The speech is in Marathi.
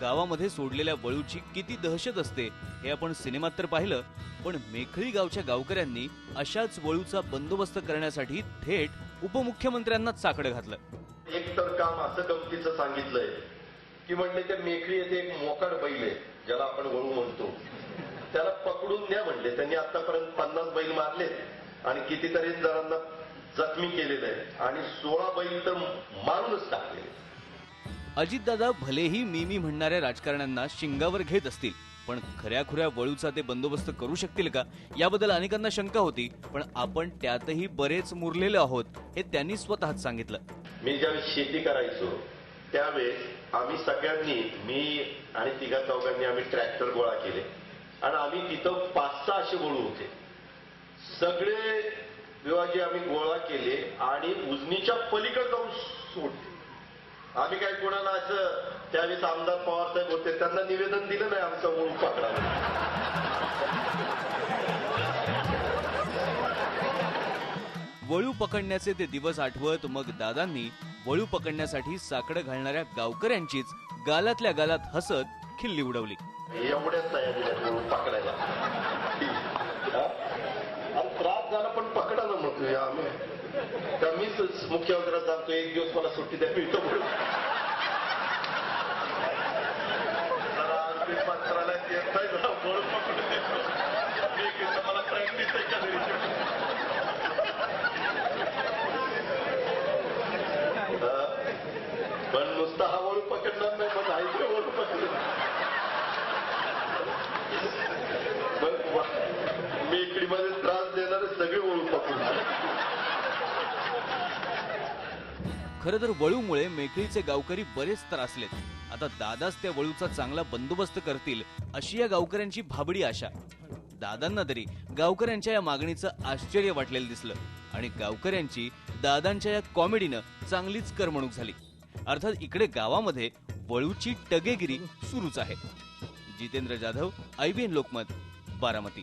गावामध्ये सोडलेल्या वळूची किती दहशत असते हे आपण सिनेमात तर पाहिलं पण मेखळी गावच्या गावकऱ्यांनी अशाच वळूचा बंदोबस्त करण्यासाठी थेट उपमुख्यमंत्र्यांनाच साकडं घातलं. एक तर काम असं गमतीचं सांगितलंय की म्हणले ते मेखळी येथे एक मोकाड बैल आहे ज्याला आपण वळू म्हणतो. त्याला पकडून द्या म्हणले. त्यांनी आतापर्यंत पन्नास बैल मारलेत आणि कितीतरी जणांना जखमी केलेलं आहे. आणि सोळा बैल तर मारूनच टाकलेले अजितदादा भलेही मी मी म्हणणाऱ्या राजकारण्यांना शिंगावर घेत असतील पण खऱ्या खुऱ्या वळूचा ते बंदोबस्त करू शकतील का? याबद्दल अनेकांना शंका होती पण आपण त्यातही बरेच मुरलेलो आहोत हे त्यांनी स्वतःच सांगितलं. मी ज्यावेळेस शेती करायचो त्यावेळेस आम्ही सगळ्यांनी मी आणि तिघा चौघांनी आम्ही ट्रॅक्टर गोळा केले. आणि आम्ही तिथं पाच सहा असे वळू होते. सगळे विवाजी आम्ही गोळा केले आणि उजनीच्या पलीकडे जाऊन सोडले. आम्ही काय कोणाला असं त्यावेळेस आमदार पवार साहेब होते त्यांना निवेदन दिलं नाही आमचा वळू पकडा वळू पकडण्याचे ते दिवस आठवत मग दादांनी वळू पकडण्यासाठी साकडं घालणाऱ्या गावकऱ्यांचीच गालातल्या गालात हसत खिल्ली उडवली. एवढ्याच पकडायला. त्रास झाला पण पकडा ना मग आम्ही. मीच मुख्यमंत्र्याला सांगतो एक दिवस मला सुट्टी द्या मी इथं बोलू. जरा आर्थिक मंत्रालयात. एक दिवस मला आहे का? पण नुसता हा वळू पकडणार नाही पण आईचे वळू पकडणार मेकडीमध्ये त्रास देणारे सगळे ओळू पकडून खरं तर वळूमुळे मेखळीचे गावकरी बरेच त्रासलेत. आता दादाच त्या वळूचा चांगला बंदोबस्त करतील अशी या गावकऱ्यांची भाबडी आशा. दादांना तरी गावकऱ्यांच्या या मागणीचं आश्चर्य वाटलेलं दिसलं आणि गावकऱ्यांची दादांच्या या कॉमेडीनं चांगलीच करमणूक झाली. अर्थात इकडे गावामध्ये वळूची टगेगिरी सुरूच आहे. जितेंद्र जाधव आयबीएन लोकमत बारामती.